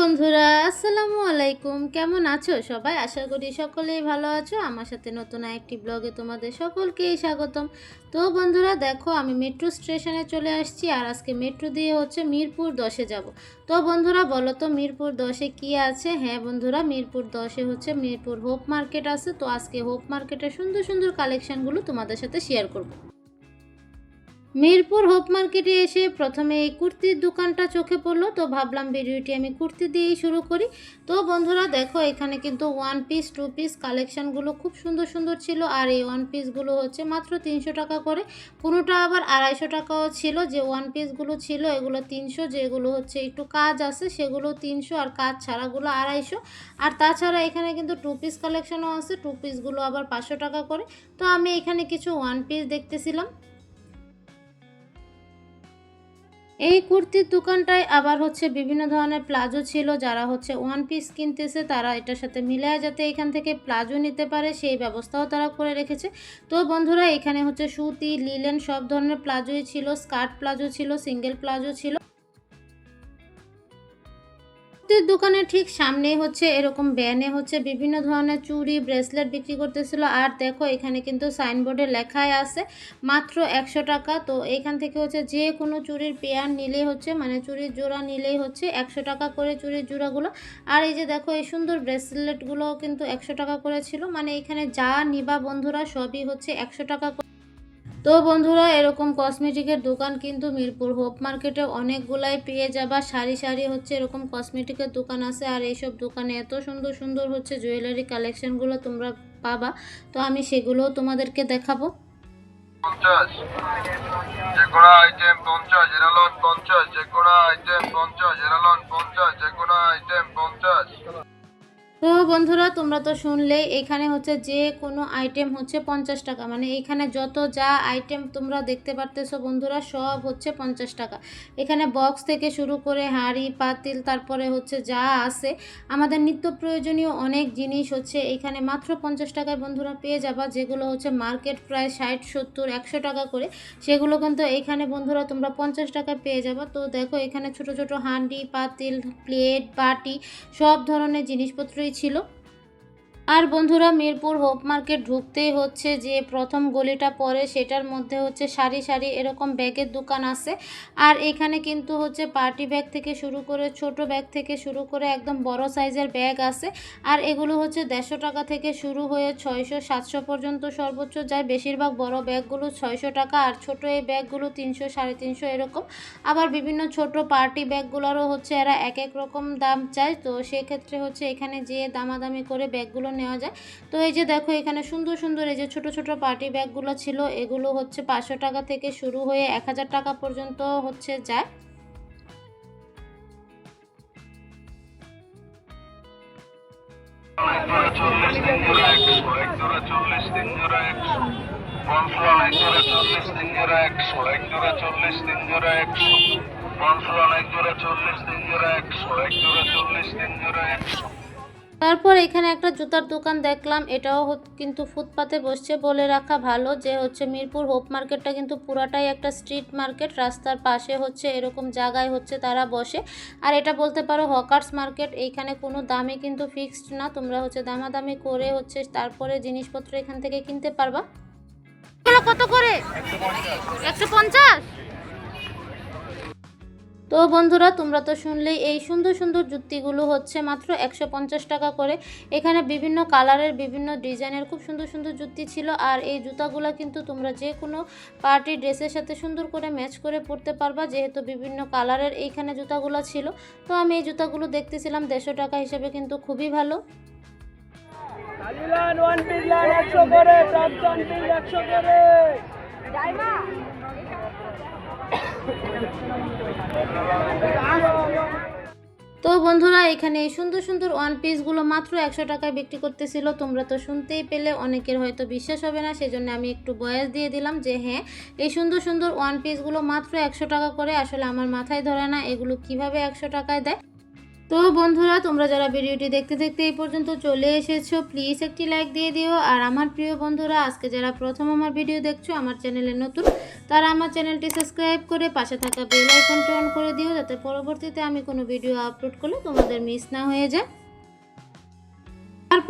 বন্ধুরা, আসসালামু আলাইকুম। কেমন আছো সবাই? আশা করি সকলেই ভালো আছো। আমার সাথে নতুন একটি ব্লগে তোমাদের সকলকেই স্বাগতম। তো বন্ধুরা, দেখো, আমি মেট্রো স্টেশনে চলে আসছি আর আজকে মেট্রো দিয়ে হচ্ছে মিরপুর দশে যাব। তো বন্ধুরা, বলো তো মিরপুর দশে কি আছে? হ্যাঁ বন্ধুরা, মিরপুর দশে হচ্ছে মিরপুর হোপ মার্কেট আছে। তো আজকে হোপ মার্কেটের সুন্দর সুন্দর কালেকশনগুলো তোমাদের সাথে শেয়ার করব। মিরপুর হোপ মার্কেটে এসে প্রথমে এই কুর্তির দোকানটা চোখে পড়ল। তো ভাবলাম ভিডিওটি আমি কুর্তি দিয়েই শুরু করি। তো বন্ধুরা, দেখো, এখানে কিন্তু ওয়ান পিস টু পিস কালেকশানগুলো খুব সুন্দর সুন্দর ছিল। আর এই ওয়ান পিসগুলো হচ্ছে মাত্র তিনশো টাকা করে। কোনোটা আবার আড়াইশো টাকাও ছিল। যে ওয়ান পিসগুলো ছিল, এগুলো তিনশো। যেগুলো হচ্ছে একটু কাজ আছে, সেগুলো তিনশো। আর কাজ ছাড়াগুলো আড়াইশো। আর তাছাড়া এখানে কিন্তু টু পিস কালেকশনও আছে। টু পিসগুলো আবার পাঁচশো টাকা করে। তো আমি এখানে কিছু ওয়ান পিস দেখতেছিলাম। এই কুর্তির দোকানটায় আবার হচ্ছে বিভিন্ন ধরনের প্লাজো ছিল, যারা হচ্ছে ওয়ান পিস কিনতেছে, তারা এটার সাথে মিলায় যাতে এখান থেকে প্লাজো নিতে পারে, সেই ব্যবস্থাও তারা করে রেখেছে। তো বন্ধুরা, এখানে হচ্ছে সুতি লিলেন সব ধরনের প্লাজোই ছিল স্কার্ট প্লাজো ছিল সিঙ্গেল প্লাজো ছিল। কুর্তির দোকানের ঠিক সামনেই হচ্ছে এরকম ব্যানে হচ্ছে বিভিন্ন ধরনের চুড়ি ব্রেসলেট বিক্রি করতেছিল। আর দেখো, এখানে কিন্তু সাইনবোর্ডে লেখাই আছে মাত্র একশো টাকা। তো এখান থেকে হচ্ছে যে কোনো চুড়ির পেয়ার নিলেই হচ্ছে মানে চুড়ির জোড়া নিলেই হচ্ছে একশো টাকা করে চুড়ির জোড়াগুলো। আর এই যে দেখো, এই সুন্দর ব্রেসলেটগুলোও কিন্তু একশো টাকা করে ছিল। মানে এখানে যা নিবা বন্ধুরা, সবই হচ্ছে একশো টাকা তো বন্ধুরা এরকম কসমেটিকের দোকান কিন্তু মিরপুর হোপ মার্কেটে অনেকগুলাই পেয়ে যাবা। সারি সারি হচ্ছে এরকম কসমেটিকের দোকান আছে আর এইসব দোকানে এত সুন্দর সুন্দর হচ্ছে জুয়েলারি কালেকশনগুলো তোমরা পাবা। তো আমি সেগুলোও তোমাদেরকে দেখাবো। পঞ্চাশ যে কোনো আইটেম পঞ্চাশ এরালন পঞ্চাশ যে কোনো আইটেম পঞ্চাশ এরালন পঞ্চাশ যে কোনো আইটেম পঞ্চাশ। তো বন্ধুরা, তোমরা তো শুনলেই এখানে হচ্ছে যে কোনো আইটেম হচ্ছে পঞ্চাশ টাকা। মানে এখানে যত যা আইটেম তোমরা দেখতে পারতেছো বন্ধুরা, সব হচ্ছে পঞ্চাশ টাকা। এখানে বক্স থেকে শুরু করে হাঁড়ি, পাতিল, তারপরে হচ্ছে যা আছে, আমাদের নিত্য প্রয়োজনীয় অনেক জিনিস হচ্ছে এখানে মাত্র পঞ্চাশ টাকায় বন্ধুরা পেয়ে যাবা, যেগুলো হচ্ছে মার্কেট প্রায় ষাট, সত্তর, একশো টাকা করে। সেগুলো কিন্তু এখানে বন্ধুরা তোমরা পঞ্চাশ টাকায় পেয়ে যাবা। তো দেখো, এখানে ছোট ছোট হাঁডি, পাতিল, প্লেট, বাটি, সব ধরনের জিনিসপত্রই ছিল। আর বন্ধুরা মিরপুর হোপ মার্কেট ঢুকতেই হচ্ছে যে প্রথম গলিটা পরে, সেটার মধ্যে হচ্ছে সারি সারি এরকম ব্যাগের দোকান আছে। আর এখানে কিন্তু হচ্ছে পার্টি ব্যাগ থেকে শুরু করে, ছোট ব্যাগ থেকে শুরু করে একদম বড় সাইজের ব্যাগ আছে। আর এগুলো হচ্ছে দেড়শো টাকা থেকে শুরু হয়ে ছয়শো, সাতশো পর্যন্ত সর্বোচ্চ যায়। বেশিরভাগ বড় ব্যাগগুলো ছয়শো টাকা আর ছোট এই ব্যাগগুলো তিনশো, সাড়ে তিনশো এরকম। আবার বিভিন্ন ছোট পার্টি ব্যাগগুলোরও হচ্ছে এরা এক এক রকম দাম চায়। তো সেক্ষেত্রে হচ্ছে এখানে যেয়ে দামাদামি করে ব্যাগগুলো নেওয়া যায় তো এই যে দেখো এখানে সুন্দর সুন্দর এই যে ছোট ছোট পার্টি ব্যাগগুলো ছিল এগুলো হচ্ছে পাঁচশো টাকা থেকে শুরু হয়ে এক হাজার টাকা পর্যন্ত হচ্ছে যায় চল্লিশ জোড়া একশো এক জোড়া চল্লিশ জোড়া একশো এক জোড়া চল্লিশ জোড়া একশো এক জোড়া চল্লিশ জোড়া একশো তারপর এখানে একটা জুতার দোকান দেখলাম, এটাও কিন্তু ফুটপাতে বসছে বলে রাখা ভালো যে হচ্ছে মিরপুর হোপ মার্কেটটা কিন্তু পুরাটাই একটা স্ট্রিট মার্কেট, রাস্তার পাশে হচ্ছে এরকম জায়গায় হচ্ছে তারা বসে। আর এটা বলতে পারো হকার্স মার্কেট, এইখানে কোনো দামই কিন্তু ফিক্সড না, তোমরা হচ্ছে দামাদামি করে হচ্ছে তারপরে জিনিসপত্র এখান থেকে কিনতে পারবা। কত করে? একশো পঞ্চাশ? তো বন্ধুরা তোমরা তো শুনলেই এই সুন্দর সুন্দর জুতিগুলো হচ্ছে মাত্র একশো পঞ্চাশ টাকা করে। এখানে বিভিন্ন কালারের বিভিন্ন ডিজাইনের খুব সুন্দর সুন্দর জুতি ছিল আর এই জুতাগুলো কিন্তু তোমরা যে কোনো পার্টি ড্রেসের সাথে সুন্দর করে ম্যাচ করে পরতে পারবা যেহেতু বিভিন্ন কালারের এইখানে জুতাগুলো ছিল। তো আমি এই জুতাগুলো দেখতেছিলাম দেড়শো টাকা হিসেবে কিন্তু খুবই ভালো। করে একশো করে। তো বন্ধুরা, এখানে এই সুন্দর সুন্দর ওয়ান পিসগুলো মাত্র একশো টাকায় বিক্রি করতেছিল। তোমরা তো শুনতেই পেলে, অনেকের হয়তো বিশ্বাস হবে না, সেজন্য আমি একটু বয়স দিয়ে দিলাম যে হ্যাঁ এই সুন্দর সুন্দর ওয়ান পিসগুলো মাত্র একশো টাকা করে। আসলে আমার মাথায় ধরে না, এগুলো কীভাবে একশো টাকায় দেয়? তো বন্ধুরা, তোমরা যারা ভিডিওটি দেখতে দেখতে এই পর্যন্ত চলে এসেছ প্লিজ একটি লাইক দিয়ে দিও। আর আমার প্রিয় বন্ধুরা, আজকে যারা প্রথম আমার ভিডিও দেখছ, আমার চ্যানেলে নতুন, তারা আমার চ্যানেলটি সাবস্ক্রাইব করে পাশে থাকা বেল আইকনটি অন করে দিও, যাতে পরবর্তীতে আমি কোনো ভিডিও আপলোড করলে তোমাদের মিস না হয়ে যায়।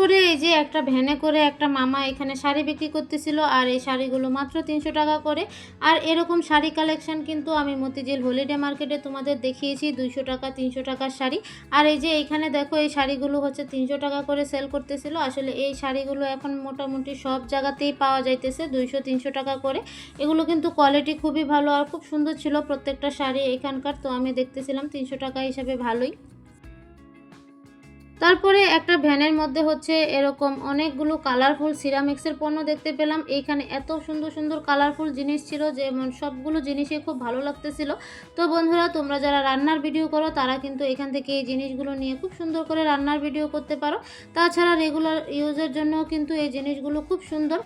তারপরে এই যে একটা ভ্যানে করে একটা মামা এখানে শাড়ি বিক্রি করতেছিল, আর এই শাড়িগুলো মাত্র তিনশো টাকা করে। আর এরকম শাড়ি কালেকশন কিন্তু আমি মতিঝিল হলিডে মার্কেটে তোমাদের দেখিয়েছি, দুইশো টাকা, তিনশো টাকার শাড়ি। আর এই যে এখানে দেখো, এই শাড়িগুলো হচ্ছে তিনশো টাকা করে সেল করতেছিল। আসলে এই শাড়িগুলো এখন মোটামুটি সব জায়গাতেই পাওয়া যাইতেছে, দুইশো, তিনশো টাকা করে। এগুলো কিন্তু কোয়ালিটি খুবই ভালো, আর খুব সুন্দর ছিল প্রত্যেকটা শাড়ি এখানকার। তো আমি দেখতেছিলাম তিনশো টাকা হিসাবে ভালোই। তারপরে একটা ভ্যানের মধ্যে হচ্ছে এরকম অনেকগুলো কালারফুল সিরামিক্সের পণ্য দেখতে পেলাম। এইখানে এত সুন্দর সুন্দর কালারফুল জিনিস ছিল যেমন সবগুলো জিনিসই খুব ভালো লাগতেছিল। তো বন্ধুরা, তোমরা যারা রান্নার ভিডিও করো, তারা কিন্তু এখান থেকে এই জিনিসগুলো নিয়ে খুব সুন্দর করে রান্নার ভিডিও করতে পারো। তাছাড়া রেগুলার ইউজের জন্য কিন্তু এই জিনিসগুলো খুব সুন্দর।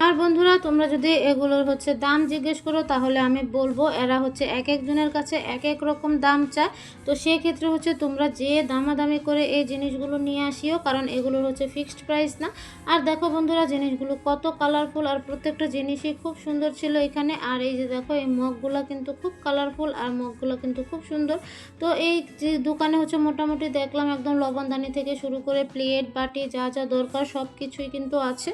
আর বন্ধুরা, তোমরা যদি এগুলোর হচ্ছে দাম জিজ্ঞেস করো, তাহলে আমি বলব এরা হচ্ছে এক একজনের কাছে এক এক রকম দাম চায়। তো সেক্ষেত্রে হচ্ছে তোমরা যে দামাদামি করে এই জিনিসগুলো নিয়ে আসিও, কারণ এগুলোর হচ্ছে ফিক্সড প্রাইস না। আর দেখো বন্ধুরা, জিনিসগুলো কত কালারফুল আর প্রত্যেকটা জিনিসই খুব সুন্দর ছিল এখানে। আর এই যে দেখো, এই মগগুলো কিন্তু খুব কালারফুল আর মগগুলো কিন্তু খুব সুন্দর। তো এই যে দোকানে হচ্ছে মোটামুটি দেখলাম একদম লবণদানি থেকে শুরু করে প্লেট বাটি, যা যা দরকার সব কিছুই কিন্তু আছে।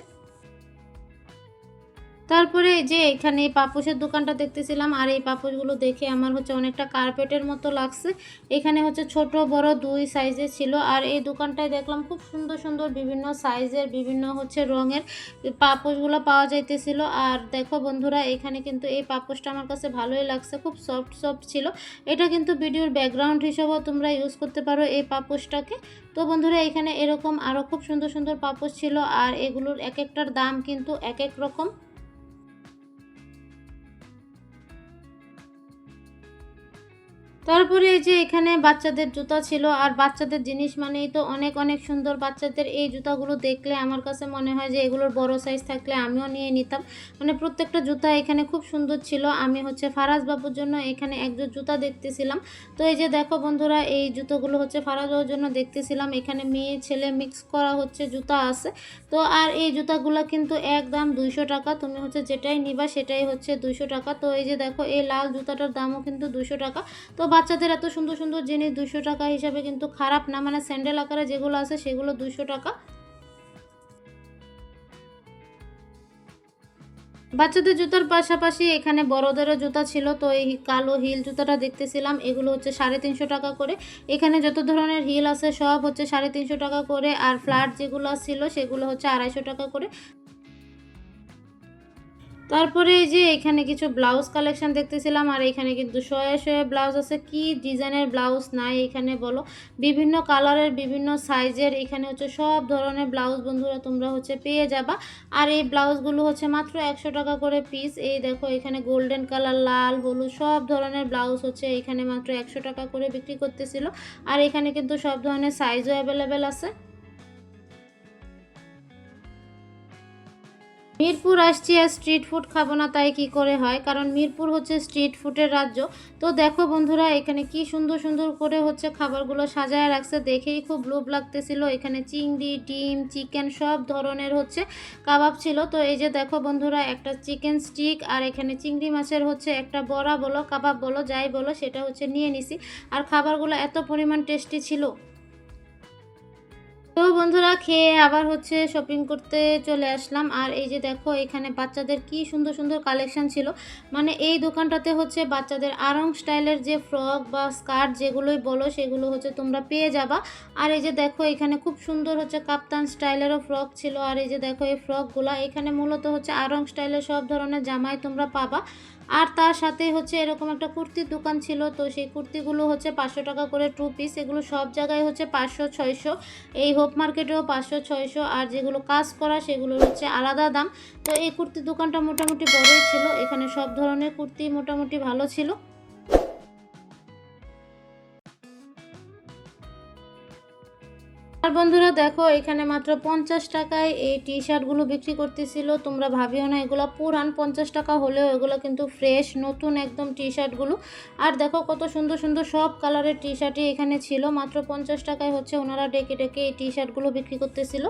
তারপরে যে এখানে এই পাপোশের দোকানটা দেখতেছিলাম, আর এই পাপোশগুলো দেখে আমার হচ্ছে অনেকটা কার্পেটের মতো লাগছে। এখানে হচ্ছে ছোট, বড় দুই সাইজের ছিল, আর এই দোকানটায় দেখলাম খুব সুন্দর সুন্দর বিভিন্ন সাইজের, বিভিন্ন হচ্ছে রঙের পাপোশগুলো পাওয়া যাইতেছিল। আর দেখো বন্ধুরা, এখানে কিন্তু এই পাপোশটা আমার কাছে ভালোই লাগছে, খুব সফট সফট ছিল। এটা কিন্তু ভিডিওর ব্যাকগ্রাউন্ড হিসেবেও তোমরা ইউজ করতে পারো এই পাপোশটাকে। তো বন্ধুরা, এখানে এরকম আরও খুব সুন্দর সুন্দর পাপোশ ছিল, আর এগুলোর এক একটার দাম কিন্তু এক এক রকম। তারপরে এই যে এখানে বাচ্চাদের জুতা ছিল, আর বাচ্চাদের জিনিস মানেই তো অনেক অনেক সুন্দর বাচ্চাদের এই জুতাগুলো দেখলে আমার কাছে মনে হয় যে এগুলোর বড় সাইজ থাকলে আমিও নিয়ে নিতাম। মানে প্রত্যেকটা জুতা এখানে খুব সুন্দর ছিল। আমি হচ্ছে ফারাজ বাবুর জন্য এখানে একজোড় জুতা দেখতেছিলাম। তো এই যে দেখো বন্ধুরা, এই জুতোগুলো হচ্ছে ফারাজ বাবুর জন্য দেখতেছিলাম। এখানে মেয়ে, ছেলে মিক্স করা হচ্ছে জুতা আছে। তো আর এই জুতাগুলো কিন্তু একদম দুইশো টাকা। তুমি হচ্ছে যেটাই নিবা সেটাই হচ্ছে দুইশো টাকা। তো এই যে দেখো, এই লাল জুতাটার দামও কিন্তু দুইশো টাকা। তো বাচ্চাদের এত সুন্দর সুন্দর জিনিস দুশো টাকা হিসাবে কিন্তু খারাপ না মানে স্যান্ডেল আকারে যেগুলো আছে সেগুলো দুশো টাকা। বাচ্চাদের জুতার পাশাপাশি এখানে বড়দেরও জুতা ছিল, তো এই কালো হিল জুতাটা দেখতেছিলাম, এগুলো হচ্ছে সাড়ে তিনশো টাকা করে। এখানে যত ধরনের হিল আছে সব হচ্ছে সাড়ে তিনশো টাকা করে, আর ফ্ল্যাট যেগুলো ছিল সেগুলো হচ্ছে আড়াইশো টাকা করে। তারপরে এই যে এখানে কিছু ব্লাউজ কালেকশন দেখতেছিলাম, আর এখানে কিন্তু শয়ে শয়ে ব্লাউজ আছে। কি ডিজাইনের ব্লাউজ নাই এখানে বলো। বিভিন্ন কালারের, বিভিন্ন সাইজের এখানে হচ্ছে সব ধরনের ব্লাউজ বন্ধুরা তোমরা হচ্ছে পেয়ে যাবা। আর এই ব্লাউজগুলো হচ্ছে মাত্র একশো টাকা করে পিস এই দেখো এখানে গোল্ডেন কালার লাল, হলুদ সব ধরনের ব্লাউজ হচ্ছে এখানে মাত্র একশো টাকা করে বিক্রি করতেছিল। আর এখানে কিন্তু সব ধরনের সাইজও অ্যাভেলেবেল আছে। মিরপুর আসছি আর স্ট্রিট ফুড খাব না, তাই কি করে হয়? কারণ মিরপুর হচ্ছে স্ট্রিট ফুডের রাজ্য। তো দেখো বন্ধুরা, এখানে কি সুন্দর সুন্দর করে হচ্ছে খাবারগুলো সাজায় রাখছে। দেখেই খুব লোভ লাগতেছিল। এখানে চিংড়ি, ডিম চিকেন সব ধরনের হচ্ছে কাবাব ছিল। তো এই যে দেখো বন্ধুরা, একটা চিকেন স্টিক আর এখানে চিংড়ি মাছের হচ্ছে একটা বড়া বলো, কাবাব বলো, যাই বলো, সেটা হচ্ছে নিয়ে নিছি। আর খাবারগুলো এত পরিমাণ টেস্টি ছিল। তো বন্ধুরা খেয়ে আবার হচ্ছে শপিং করতে চলে আসলাম। আর এই যে দেখো, এখানে বাচ্চাদের কি সুন্দর সুন্দর কালেকশন ছিল। মানে এই দোকানটাতে হচ্ছে বাচ্চাদের আরং স্টাইলের যে ফ্রক বা স্কার্ট যেগুলোই বলো, সেগুলো হচ্ছে তোমরা পেয়ে যাবা। আর এই যে দেখো, এখানে খুব সুন্দর হচ্ছে কাপ্তান স্টাইলেরও ফ্রক ছিল। আর এই যে দেখো, এই ফ্রকগুলো এখানে মূলত হচ্ছে আরং স্টাইলের সব ধরনের জামাই তোমরা পাবা। আর তার সাথে হচ্ছে এরকম একটা কুর্তির দোকান ছিল, তো সেই কুর্তিগুলো হচ্ছে পাঁচশো টাকা করে টু পিস এগুলো সব জায়গায় হচ্ছে পাঁচশো, ছয়শো। এই হোপ মার্কেটেও পাঁচশো, ছয়শো আর যেগুলো কাজ করা সেগুলো হচ্ছে আলাদা দাম। তো এই কুর্তির দোকানটা মোটামুটি বড়ই ছিল, এখানে সব ধরনের কুর্তি মোটামুটি ভালো ছিল। আর বন্ধুরা দেখো, এখানে মাত্র পঞ্চাশ টাকায় এই টি শার্টগুলো বিক্রি করতেছিল। তোমরা ভাবিও না, এগুলো পুরান পঞ্চাশ টাকা হলেও এগুলো কিন্তু ফ্রেশ, নতুন একদম টি শার্টগুলো আর দেখো কত সুন্দর সুন্দর সব কালারের টি শার্টই এখানে ছিল। মাত্র পঞ্চাশ টাকায় হচ্ছে ওনারা ডেকে ডেকে এই টি শার্টগুলো বিক্রি করতেছিল।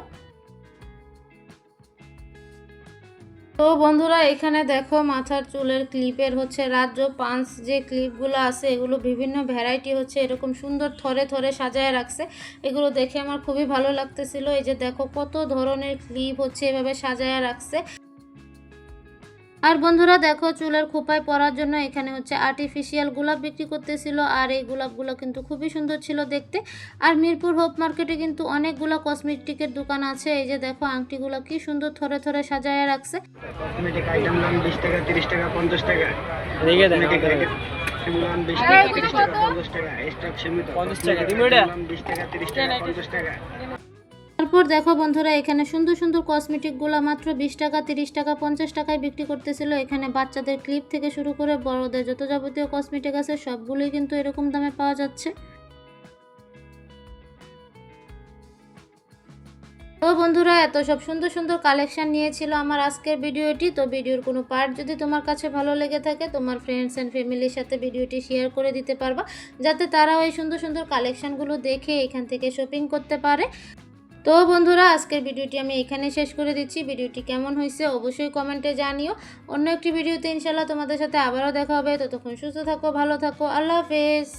তো বন্ধুরা, এখানে দেখো মাথার চুলের ক্লিপের হচ্ছে রাজ্য পাঞ্চ যে ক্লিপগুলো আছে, এগুলো বিভিন্ন ভ্যারাইটি হচ্ছে, এরকম সুন্দর থরে থরে সাজায় রাখছে। এগুলো দেখে আমার খুবই ভালো লাগতেছিল। এই যে দেখো কত ধরনের ক্লিপ হচ্ছে, এভাবে সাজায় রাখছে। আর বন্ধুরা দেখো চুলের খোপায় পরার জন্য এখানে হচ্ছে আর্টিফিশিয়াল গোলাপ বিক্রি করতেছিল আর এই গোলাপগুলো কিন্তু খুবই সুন্দর ছিল দেখতে। আর মিরপুর হোপ মার্কেটে কিন্তু অনেকগুলো কসমেটিকের দোকান আছে এই যে দেখো আংটিগুলো কি সুন্দর থরে থরে সাজায় রাখছে। কসমেটিক আইটেম দাম বিশ টাকা তিরিশ টাকা পঞ্চাশ টাকা। টাকা টাকা টাকা। টাকা। তারপর দেখো বন্ধুরা, এখানে সুন্দর সুন্দর কসমেটিকগুলো মাত্র বিশ টাকা, তিরিশ টাকা, পঞ্চাশ টাকায় বিক্রি করতেছিল। এখানে বাচ্চাদের ক্লিপ থেকে শুরু করে বড়দের যত যাবতীয় কসমেটিক আছে, সবগুলোই কিন্তু এরকম দামে পাওয়া যাচ্ছে। তো বন্ধুরা, এত সব সুন্দর সুন্দর কালেকশন নিয়েছিল আমার আজকের ভিডিওটি। তো ভিডিওর কোনো পার্ট যদি তোমার কাছে ভালো লেগে থাকে, তোমার ফ্রেন্ডস অ্যান্ড ফ্যামিলির সাথে ভিডিওটি শেয়ার করে দিতে পারবা, যাতে তারাও এই সুন্দর সুন্দর কালেকশানগুলো দেখে এখান থেকে শপিং করতে পারে। তো বন্ধুরা, আজকের ভিডিওটি আমি এখানে শেষ করে দিচ্ছি। ভিডিওটি কেমন হয়েছে অবশ্যই কমেন্টে জানিও। অন্য একটি ভিডিওতে ইনশাল্লাহ তোমাদের সাথে আবারও দেখা হবে। ততক্ষণ সুস্থ থাকো, ভালো থাকো। আল্লাহ হাফেজ।